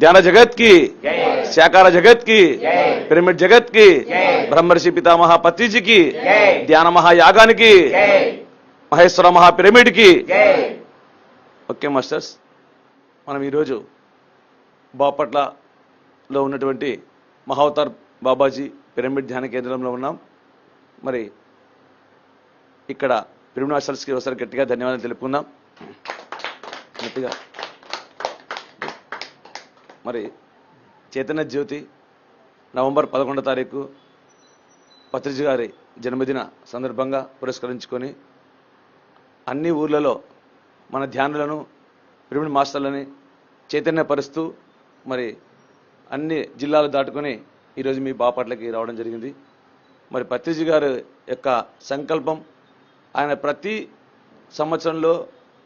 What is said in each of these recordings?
ధ్యాన జగత్కి శాకార జగత్కి పిరమిడ్ జగత్కి బ్రహ్మర్షి పితామహ పత్రిజీకి ధ్యాన మహాయాగానికి మహేశ్వర మహా పిరమిడ్కి ఓకే మాస్టర్స్ మనం ఈరోజు బాపట్లలో ఉన్నటువంటి మహావతార్ బాబాజీ పిరమిడ్ ధ్యాన కేంద్రంలో ఉన్నాం. మరి ఇక్కడ పిరమిడ్ మాస్టర్స్కి ఒకసారి గట్టిగా ధన్యవాదాలు తెలుపుకుందాం. గట్టిగా. మరి చైతన్య జ్యోతి నవంబర్ పదకొండో తారీఖు పత్రిజ గారి జన్మదిన సందర్భంగా పురస్కరించుకొని అన్ని ఊర్లలో మన ధ్యానులను పిరమిడ్ మాస్టర్లని చైతన్యపరుస్తూ మరి అన్ని జిల్లాలు దాటుకొని ఈరోజు మీ బాపట్లకి రావడం జరిగింది. మరి పత్రిజి గారి యొక్క సంకల్పం ఆయన ప్రతి సంవత్సరంలో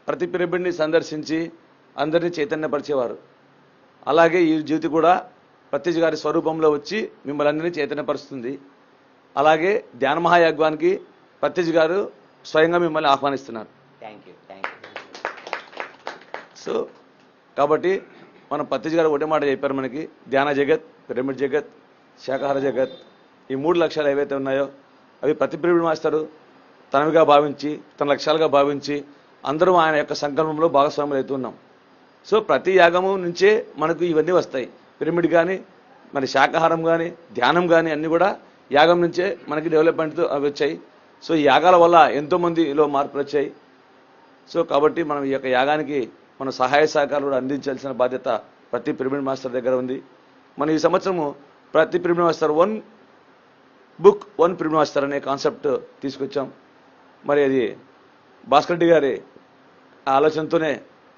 ప్రతి పిరమిడ్ని సందర్శించి అందరినీ చైతన్యపరిచేవారు. అలాగే ఈ జ్యోతి కూడా పత్రిజీ గారి స్వరూపంలో వచ్చి మిమ్మల్ని అందరినీ చైతన్యపరుస్తుంది. అలాగే ధ్యాన మహాయజ్ఞానికి పత్రిజీ గారు స్వయంగా మిమ్మల్ని ఆహ్వానిస్తున్నారు. Thank you thank you so కాబట్టి మనం పత్రిజీ గారు ఒకటే మాట చెప్పారు మనకి ధ్యాన జగత్ పిరమిడ్ జగత్ శాకాహార జగత్ ఈ మూడు లక్ష్యాలు ఏవైతే ఉన్నాయో అవి ప్రతి పిరమిడ్ మాస్టరు తనవిగా భావించి తన లక్ష్యాలుగా భావించి అందరూ ఆయన యొక్క సంకల్పంలో భాగస్వాములు అవుతున్నాం సో ప్రతి యాగము నుంచే మనకు ఇవన్నీ వస్తాయి. పిరమిడ్ కానీ మరి శాకాహారం కానీ ధ్యానం కానీ అన్నీ కూడా యాగం నుంచే మనకి డెవలప్మెంట్ అవి వచ్చాయి. సో ఈ యాగాల వల్ల ఎంతోమందిలో మార్పులు వచ్చాయి. సో కాబట్టి మనం ఈ యొక్క యాగానికి మన సహాయ సహకారాలు కూడా అందించాల్సిన బాధ్యత ప్రతి పిరమిడ్ మాస్టర్ దగ్గర ఉంది. మనం ఈ సంవత్సరము ప్రతి pyramid master one book one pyramid master అనే కాన్సెప్ట్ తీసుకొచ్చాం. మరి అది భాస్కర్ రెడ్డి గారి ఆలోచనతోనే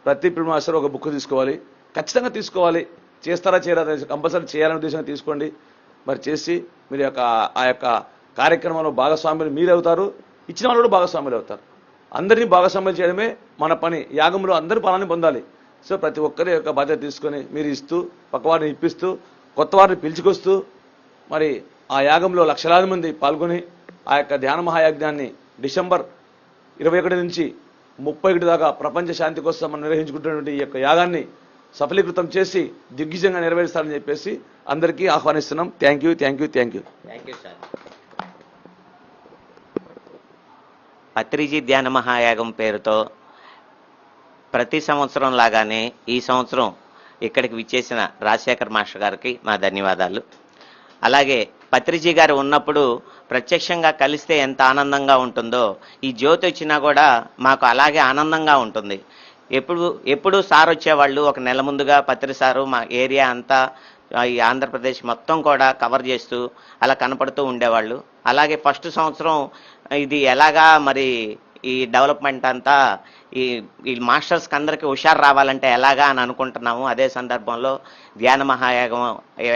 ప్రతి పిరమిడ్ మాస్టర్ ఒక బుక్ తీసుకోవాలి. ఖచ్చితంగా తీసుకోవాలి. చేస్తారా చేయరా కంపల్సరీ చేయాలనే ఉద్దేశంగా తీసుకోండి. మరి చేసి మీరు యొక్క ఆ యొక్క కార్యక్రమంలో భాగస్వాములు మీరు అవుతారు ఇచ్చిన వాళ్ళు కూడా భాగస్వాములు అవుతారు. అందరినీ భాగస్వాములు చేయడమే మన పని. యాగంలో అందరి ఫలాన్ని పొందాలి. సో ప్రతి ఒక్కరి యొక్క బాధ్యత తీసుకొని మీరు ఇస్తూ పక్కవారిని ఇప్పిస్తూ కొత్త వారిని పిలుచుకొస్తూ మరి ఆ యాగంలో లక్షలాది మంది పాల్గొని ఆ యొక్క ధ్యాన మహాయాజ్ఞాన్ని డిసెంబర్ ఇరవై ఒకటి నుంచి ముప్పై ఒకటి దాకా ప్రపంచ శాంతి కోసం మనం నిర్వహించుకుంటున్నటువంటి ఈ యొక్క యాగాన్ని సఫలీకృతం చేసి దిగ్విజయంగా నెరవేరుస్తారని చెప్పేసి అందరికీ ఆహ్వానిస్తున్నాం. Thank you thank you thank you thank you sir Patriji ధ్యాన మహాయాగం పేరుతో ప్రతి సంవత్సరం లాగానే ఈ సంవత్సరం ఇక్కడికి విచ్చేసిన రాజశేఖర్ మాస్టర్ గారికి మా ధన్యవాదాలు. అలాగే పత్రిజీ గారు ఉన్నప్పుడు ప్రత్యక్షంగా కలిస్తే ఎంత ఆనందంగా ఉంటుందో ఈ జ్యోతి వచ్చినా కూడా మాకు అలాగే ఆనందంగా ఉంటుంది. ఎప్పుడు ఎప్పుడు సార్ వచ్చేవాళ్ళు ఒక నెల ముందుగా పత్రి సారు మా ఏరియా అంతా ఈ ఆంధ్రప్రదేశ్ మొత్తం కూడా కవర్ చేస్తూ అలా కనపడుతూ ఉండేవాళ్ళు. అలాగే ఫస్ట్ సంవత్సరం ఇది ఎలాగా మరి ఈ డెవలప్మెంట్ అంతా ఈ ఈ మాస్టర్స్కి అందరికీ హుషారు రావాలంటే ఎలాగా అని అనుకుంటున్నాము. అదే సందర్భంలో ధ్యాన మహాయాగం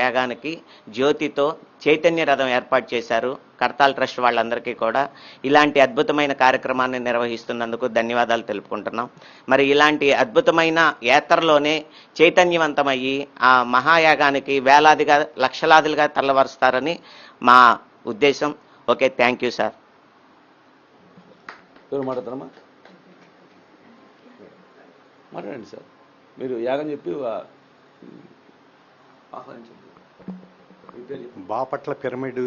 యాగానికి జ్యోతితో చైతన్య రథం ఏర్పాటు చేశారు. కర్తాల్ ట్రస్ట్ వాళ్ళందరికీ కూడా ఇలాంటి అద్భుతమైన కార్యక్రమాన్ని నిర్వహిస్తున్నందుకు ధన్యవాదాలు తెలుపుకుంటున్నాం. మరి ఇలాంటి అద్భుతమైన యాత్రలోనే చైతన్యవంతమయ్యి ఆ మహాయాగానికి వేలాదిగా లక్షలాదిగా తల్లవరుస్తారని మా ఉద్దేశం. Okay thank you sir. మాట్లాడండి సార్. మీరు యాగం చెప్పి ఆహ్వానించండి. బాపట్ల పిరమిడ్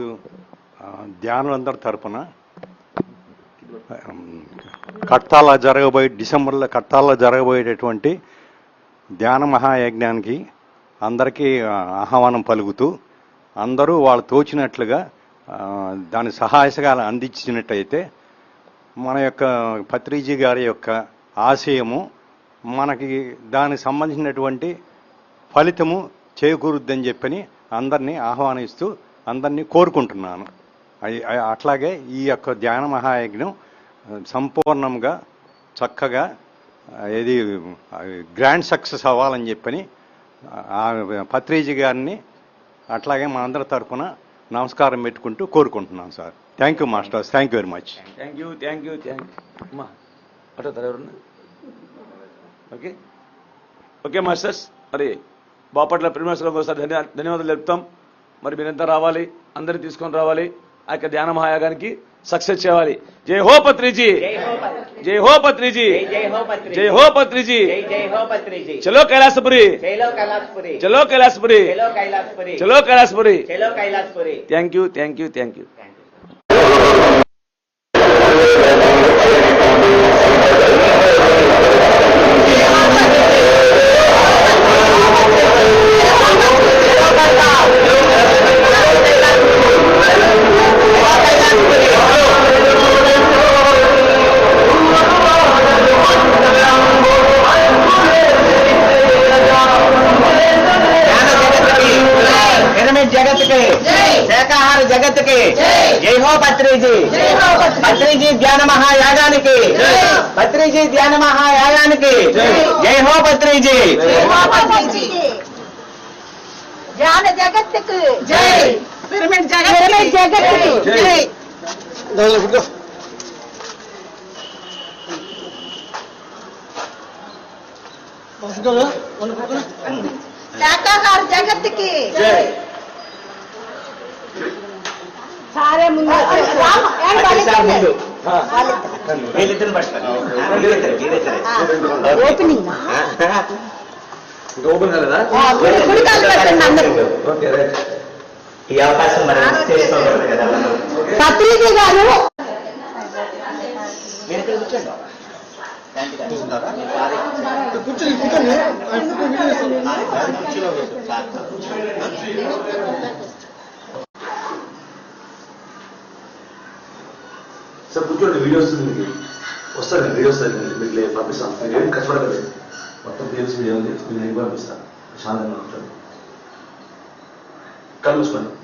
ధ్యానులందరి తరపున కట్టాల జరగబోయే డిసెంబర్లో కట్టాల్లో జరగబోయేటటువంటి ధ్యాన మహాయజ్ఞానికి అందరికీ ఆహ్వానం పలుకుతూ అందరూ వాళ్ళు తోచినట్లుగా దాని సహాయసగాలు అందించినట్టయితే మన యొక్క పత్రిజీ గారి యొక్క ఆశయము మనకి దానికి సంబంధించినటువంటి ఫలితము చేకూరుద్దని చెప్పని అందరినీ ఆహ్వానిస్తూ అందరినీ కోరుకుంటున్నాను. అట్లాగే ఈ యొక్క ధ్యాన మహాయజ్ఞం సంపూర్ణంగా చక్కగా ఇది ఏది గ్రాండ్ సక్సెస్ అవ్వాలని చెప్పని ఆ పత్రిజీ గారిని అట్లాగే మా అందరి తరఫున నమస్కారం పెట్టుకుంటూ కోరుకుంటున్నాను sir. Thank you masters thank you very much thank you thank you thank you okay okay masters మరి బాపట్ల ప్రిమియర్స్లో ఒకసారి ధన్యవాదాలు ధన్యవాదాలు చెప్తాం మరి మీరంతా రావాలి అందరినీ తీసుకొని రావాలి ఆ యొక్క ధ్యాన మహాయాగానికి సక్సెస్ చేయాలి. జై హో పత్రిజీ! జై హో పత్రిజీ! జై హో పత్రిజీ! చలో కైలాసపురి! చలో కైలాసపురి! చలో Kailasapuri! Thank you thank you thank you. ధ్యాన జగత్తుకు జై. పిరమిడ్ జగత్ జగత్తుకు జై. శాకాహార జగత్తుకి సారే ముందు రామ, ఏం వాళ్ళిద్దరు? వీళ్ళిద్దరిని పట్టుకోండి. వీళ్ళిద్దరు, వీళ్ళిద్దరే. ఓపెనింగ్ ఇంకా ఓపెన్ కాలేదా ఓకే రైట్. ఈ అవకాశం మనం కదా. పత్రిక గారు. మీరు ఇక్కడ కూర్చోండి. సార్ కూర్చోండి వీడియో వస్తుంది మీకు. వస్తుంది మీకు. పంపిస్తాను. మీరు ఏం కష్టపడలేదు మొత్తం ప్లేస్ వీడియో ఉంది మీకు నేను పంపిస్తాను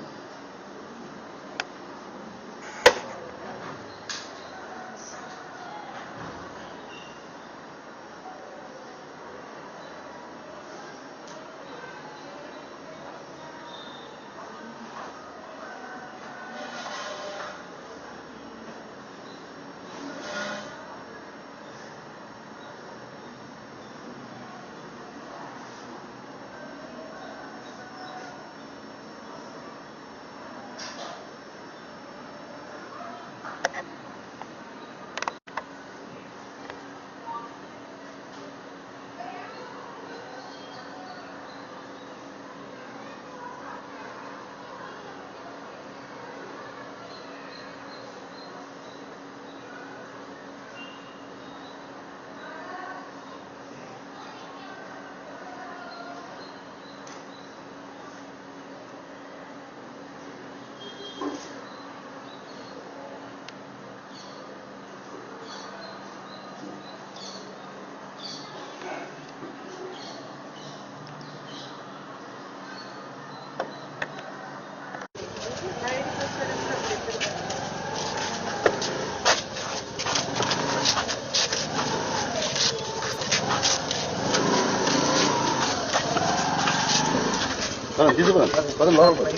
శాంతంగా కూర్చోండి కళ్ళు మూసుకోండి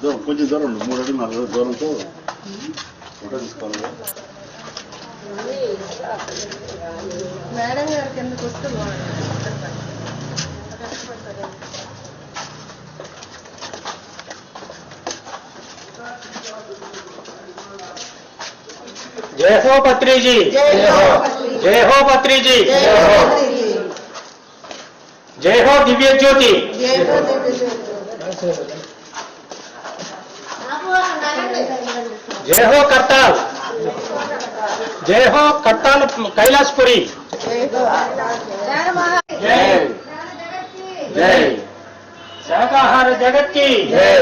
దూరం కొంచెం దూరం ఉండు. మూడు అడుగులు నాలుగు అడుగులు దూరంతో ఫోటో తీసుకోవాలి మేడం గారికి ఎందుకు వస్తే జై హో పత్రిజీ జై హో పత్రిజీ జై హో దివ్య జ్యోతి జై హో కట్టాల్ జై హో కట్టాల్ కైలాసపురి జై జై శాకాహార జగత్కి జై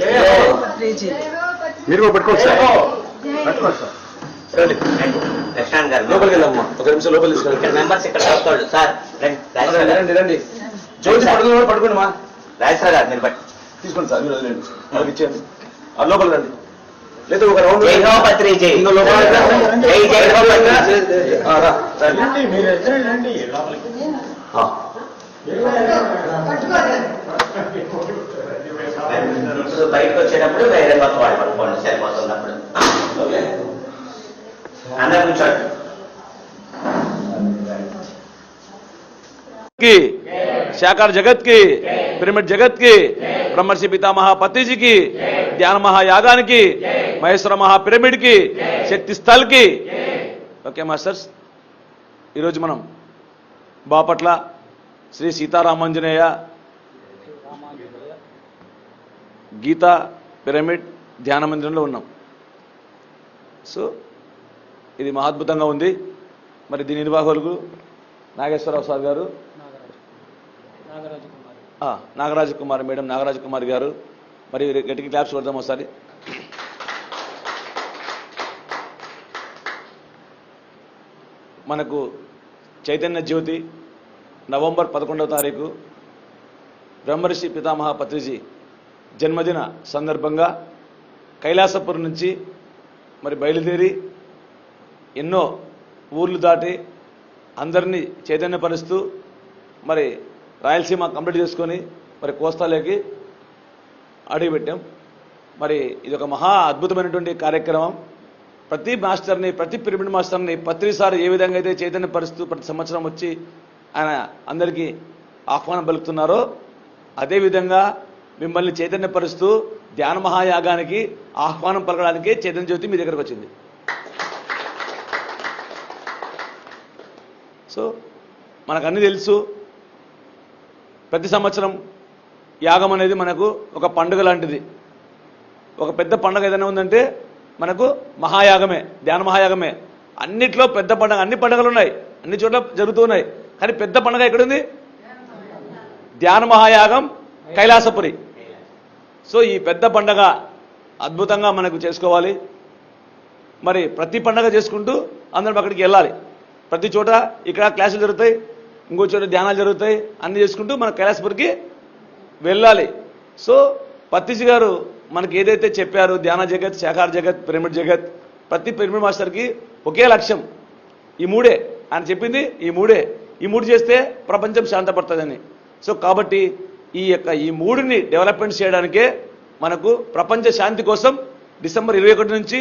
జై హో మీరు కూడా పెట్టుకోవచ్చు జై సార్ హో పెట్టుకోవచ్చు సార్ రండి లక్ష్మణ్ గారు లోపలికి వెళ్దామమ్మా ఒక నిమిషం లోపలికి ఇక్కడ తీసుకెళ్ళండి మెంబర్స్ ఇక్కడ రాసుకోండి సార్ రండి. రాజేశ్వర గారు. రండి రండి. జ్యోతి పట్టుకుని కూడా పట్టుకోండి మా. రాజేశ్వర గారు మీరు బట్టి తీసుకోండి సార్ మీరు వదిలేండి వాళ్ళకి ఇచ్చేయండి. ఆ లోపల రండి. లేదా ఒక రౌండ్ జై హో పత్రి జై. ఇంకో లోపల రా. జై జై హో పత్రి ఆ, రా. రండి. ఆ. ఇప్పుడు బయటకు వచ్చేటప్పుడు వేరే కొత్త వాడు పట్టుకోండి సరిపోతున్నప్పుడు. కి కూర్చోండి. జగత్కి పిరమిడ్ జగత్కి जगत పితామహా ब्रह्मर्षि पितामह पतिजी की ध्यान महायागा की కి శక్తి స్థల్కి ఓకే మాస్టర్స్. ఈరోజు మనం బాపట్ల శ్రీ సీతారామాంజనేయ గీతా పిరమిడ్ ధ్యాన మందిరంలో ఉన్నాం. సో ఇది మహాద్భుతంగా ఉంది. మరి దీని నిర్వాహకులకు నాగేశ్వరరావు సార్ గారు. నాగరాజు కుమార్ మేడం నాగరాజు కుమార్ గారు. మరి గట్టికి క్లాప్స్ కొడదాం ఒకసారి. మనకు చైతన్య జ్యోతి నవంబర్ పదకొండవ తారీఖు బ్రహ్మర్షి పితామహ పత్రిజీ జన్మదిన సందర్భంగా కైలాసపురం నుంచి మరి బయలుదేరి ఎన్నో ఊర్లు దాటి అందరినీ చైతన్యపరుస్తూ మరి రాయలసీమ కంప్లీట్ చేసుకొని మరి కోస్తాలోకి అడుగుపెట్టాం మరి ఇది ఒక మహా అద్భుతమైనటువంటి కార్యక్రమం. ప్రతి మాస్టర్ని ప్రతి పిరమిడ్ మాస్టర్ని ప్రతిసారి ఏ విధంగా అయితే చైతన్యపరుస్తూ ప్రతి సంవత్సరం వచ్చి ఆయన అందరికీ ఆహ్వానం పలుకుతున్నారో అదేవిధంగా మిమ్మల్ని చైతన్యపరుస్తూ ధ్యాన మహాయాగానికి ఆహ్వానం పలకడానికి చైతన్య జ్యోతి మీ దగ్గరకు వచ్చింది. సో మనకు అన్ని తెలుసు. ప్రతి సంవత్సరం యాగం అనేది మనకు ఒక పండుగ లాంటిది. ఒక పెద్ద పండుగ ఏదైనా ఉందంటే మనకు మహాయాగమే ధ్యాన మహాయాగమే. అన్నిట్లో పెద్ద పండుగ అన్ని పండుగలు ఉన్నాయి. అన్ని చోట్ల జరుగుతూ ఉన్నాయి. కానీ పెద్ద పండుగ ఎక్కడుంది? ధ్యాన మహాయాగం కైలాసపురి. సో ఈ పెద్ద పండగ అద్భుతంగా మనకు చేసుకోవాలి. మరి ప్రతి పండగ చేసుకుంటూ అందరం అక్కడికి వెళ్ళాలి. ప్రతి చోట ఇక్కడ క్లాసులు జరుగుతాయి ఇంకో చోట ధ్యానాలు జరుగుతాయి అన్ని చేసుకుంటూ మన కైలాసపురికి వెళ్ళాలి. సో పత్తిజీ గారు మనకి ఏదైతే చెప్పారు ధ్యాన జగత్ శాఖార జగత్ పిరమిడ్ జగత్ ప్రతి పిరమిడ్ మాస్టర్కి ఒకే లక్ష్యం ఈ మూడే. ఆయన చెప్పింది ఈ మూడే. ఈ మూడు చేస్తే ప్రపంచం శాంతపడుతుందని. సో కాబట్టి ఈ యొక్క ఈ మూడుని డెవలప్మెంట్ చేయడానికే మనకు ప్రపంచ శాంతి కోసం డిసెంబర్ ఇరవై ఒకటి నుంచి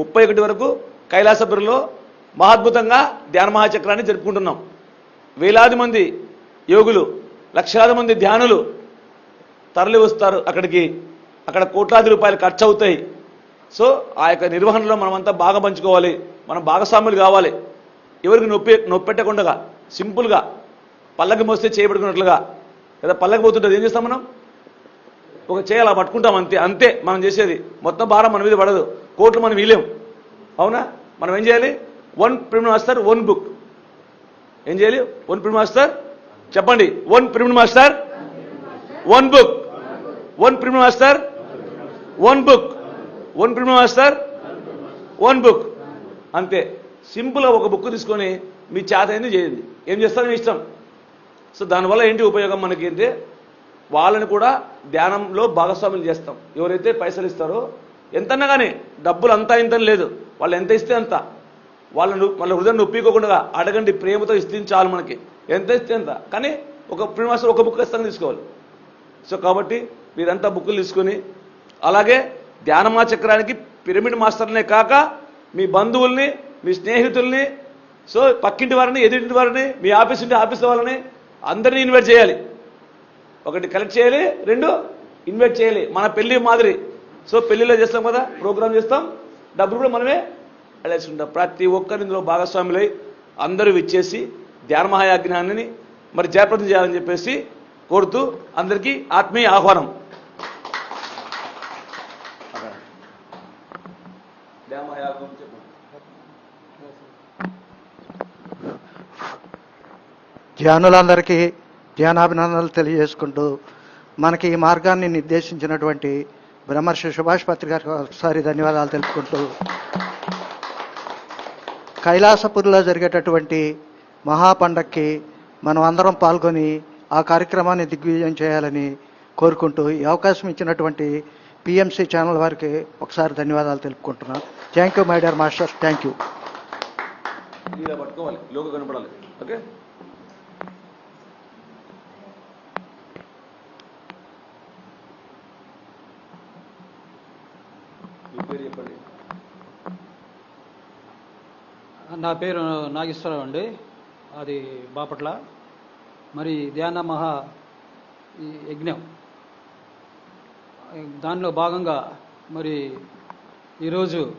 ముప్పై ఒకటి వరకు కైలాసపురిలో మహాద్భుతంగా ధ్యాన మహాచక్రాన్ని జరుపుకుంటున్నాం. వేలాది మంది యోగులు లక్షలాది మంది ధ్యానులు తరలి వస్తారు అక్కడికి. అక్కడ కోట్లాది రూపాయలు ఖర్చు అవుతాయి సో ఆ యొక్క నిర్వహణలో మనమంతా బాగా పంచుకోవాలి. మనం భాగస్వాములు కావాలి. ఎవరికి నొప్పి నొప్పెట్టకుండా సింపుల్గా పల్లకి మోస్తే చేయబడుకున్నట్లుగా. లేదా పల్లకి పోతుంటుంది ఏం చేస్తాం మనం? ఒక చేయాలా పట్టుకుంటాం అంతే అంతే మనం చేసేది. మొత్తం భారం మన మీద పడదు. కోట్లు మనం వీలేం అవునా? మనం ఏం చేయాలి? One pyramid master one book ఏం చేయాలి? వన్ ప్రిమిడ్ మాస్టర్ చెప్పండి. One pyramid master one book one pyramid master one book one pyramid master one book అంతే. సింపుల్గా ఒక బుక్ తీసుకొని మీ చేత ఏంది చేయండి. ఏం చేస్తారో? మీ ఇష్టం. సో దానివల్ల ఏంటి ఉపయోగం మనకి అంటే వాళ్ళని కూడా ధ్యానంలో భాగస్వాములు చేస్తాం. ఎవరైతే పైసలు ఇస్తారో ఎంతన్నా కానీ డబ్బులు అంతా ఇంత లేదు. వాళ్ళు ఎంత ఇస్తే అంత. వాళ్ళను వాళ్ళ హృదయం నొప్పికోకుండా అడగండి ప్రేమతో ఇస్తే చాలు మనకి. ఎంత ఇస్తే ఎంత కానీ ఒక ప్రిమాసం ఒక బుక్ ఖచ్చితంగా తీసుకోవాలి. సో కాబట్టి మీరంతా బుక్కులు తీసుకొని అలాగే ధ్యానమా చక్రానికి పిరమిడ్ మాస్టర్నే కాక మీ బంధువుల్ని మీ స్నేహితుల్ని సో పక్కింటి వారిని ఎదురింటి వారిని మీ ఆఫీస్ ఉంటే ఆఫీస్ వాళ్ళని అందరినీ ఇన్వైట్ చేయాలి. ఒకటి కలెక్ట్ చేయాలి రెండు ఇన్వైట్ చేయాలి. మన పెళ్ళి మాదిరి. సో పెళ్ళిలో చేస్తాం కదా ప్రోగ్రామ్ చేస్తాం. డబ్బులు కూడా మనమే అడేసుకుంటాం ప్రతి ఒక్కరు ఇందులో భాగస్వాములై అందరూ విచ్చేసి ధ్యాన మహాయాజ్ఞాన్ని మరి జయప్రదం చేయాలని చెప్పేసి కోరుతూ అందరికీ ఆత్మీయ ఆహ్వానం. ధ్యానులందరికీ ధ్యానాభినందనలు తెలియజేసుకుంటూ మనకి ఈ మార్గాన్ని నిర్దేశించినటువంటి బ్రహ్మర్షి సుభాష్ పత్రిక గారికి ఒకసారి ధన్యవాదాలు తెలుపుకుంటూ కైలాసపురిలో జరిగేటటువంటి మహాపండక్కి మనం అందరం పాల్గొని ఆ కార్యక్రమాన్ని దిగ్విజయం చేయాలని కోరుకుంటూ ఈ అవకాశం ఇచ్చినటువంటి పిఎంసి ఛానల్ వారికి ఒకసారి ధన్యవాదాలు తెలుపుకుంటున్నాను thank you my dear masters thank you పట్టుకోవాలి. లోగో కనపడాలి. ఓకే మీ పేరు చెప్పండి నా పేరు నాగేశ్వరరావు అండి. అది బాపట్ల. మరి ధ్యాన మహా యజ్ఞం. దానిలో భాగంగా మరి ఈరోజు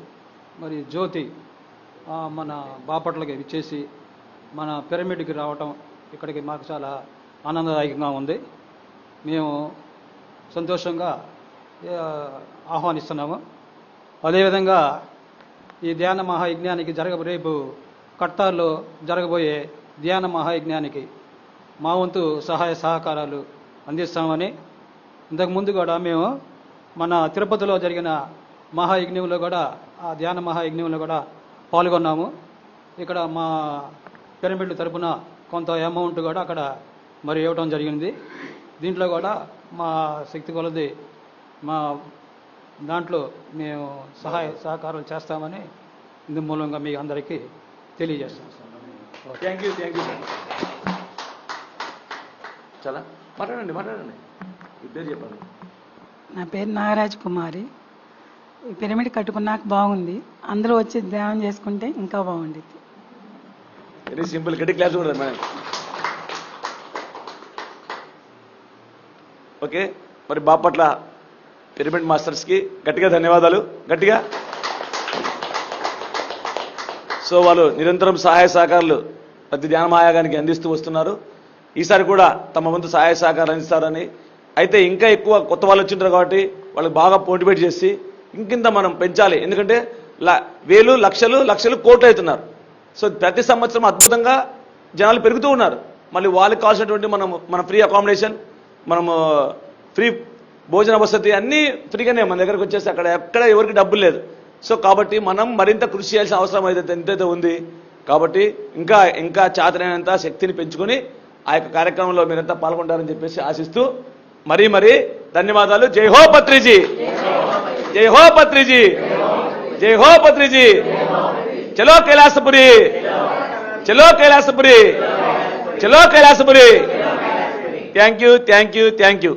మరి జ్యోతి మన బాపట్లకి విచ్చేసి మన పిరమిడ్కి రావటం ఇక్కడికి మాకు చాలా ఆనందదాయకంగా ఉంది. మేము సంతోషంగా ఆహ్వానిస్తున్నాము. అదేవిధంగా ఈ ధ్యాన మహాయజ్ఞానికి జరగ రేపు కట్టార్లో జరగబోయే ధ్యాన మహాయజ్ఞానికి మా వంతు సహాయ సహకారాలు అందిస్తామని ఇంతకుముందు కూడా మేము మన తిరుపతిలో జరిగిన మహాయజ్ఞంలో కూడా ఆ ధ్యాన మహాయజ్ఞంలో కూడా పాల్గొన్నాము. ఇక్కడ మా పిరమిడ్ తరపున కొంత అమౌంట్ కూడా అక్కడ మరి ఇవ్వటం జరిగింది. దీంట్లో కూడా మా శక్తి కొలది మా దాంట్లో మేము సహాయ సహకారాలు చేస్తామని ఇందు మూలంగా మీ అందరికీ తెలియజేస్తాం. థ్యాంక్ యూ థ్యాంక్ యూ చాలా. మాట్లాడండి మాట్లాడండి. పేరు చెప్పండి. నా పేరు నాగరాజ్ కుమారి. ఈ పిరమిడ్ కట్టుకున్నాక బాగుంది. అందరూ వచ్చి ధ్యానం చేసుకుంటే ఇంకా బాగుండేది వెరీ సింపుల్ గట్టి క్లాస్ కూడా మేడం. ఓకే మరి బాపట్ల పిరమిడ్ మాస్టర్స్కి గట్టిగా ధన్యవాదాలు. గట్టిగా. సో వాళ్ళు నిరంతరం సహాయ సహకారాలు ప్రతి ధ్యానమాయాగానికి అందిస్తూ వస్తున్నారు. ఈసారి కూడా తమ వంతు సహాయ సహకారాలు అందిస్తారని. అయితే ఇంకా ఎక్కువ కొత్త వాళ్ళు వచ్చింటారు కాబట్టి వాళ్ళకి బాగా మోటివేట్ చేసి ఇంకింత మనం పెంచాలి. ఎందుకంటే ల- వేలు లక్షలు లక్షలు కోట్లు అవుతున్నారు. సో ప్రతి సంవత్సరం అద్భుతంగా జనాలు పెరుగుతూ ఉన్నారు. మళ్ళీ వాళ్ళకి కావాల్సినటువంటి మనం మన ఫ్రీ అకామిడేషన్ మనము ఫ్రీ భోజన వసతి అన్నీ ఫ్రీగానే మన దగ్గరకు వచ్చేసి అక్కడ ఎక్కడ ఎవరికి డబ్బులు లేదు. సో కాబట్టి మనం మరింత కృషి చేయాల్సిన అవసరం అయితే ఎంతైతే ఉంది కాబట్టి ఇంకా ఇంకా చాతనైనంత శక్తిని పెంచుకొని ఆ యొక్క కార్యక్రమంలో మీరంతా పాల్గొంటారని చెప్పేసి ఆశిస్తూ మరీ మరీ ధన్యవాదాలు. జై హో పత్రిజీ! జై హో పత్రిజీ! జై హో పత్రిజీ! చలో కైలాసపురి! చలో కైలాసపురి! చలో Kailasapuri! Thank you thank you thank you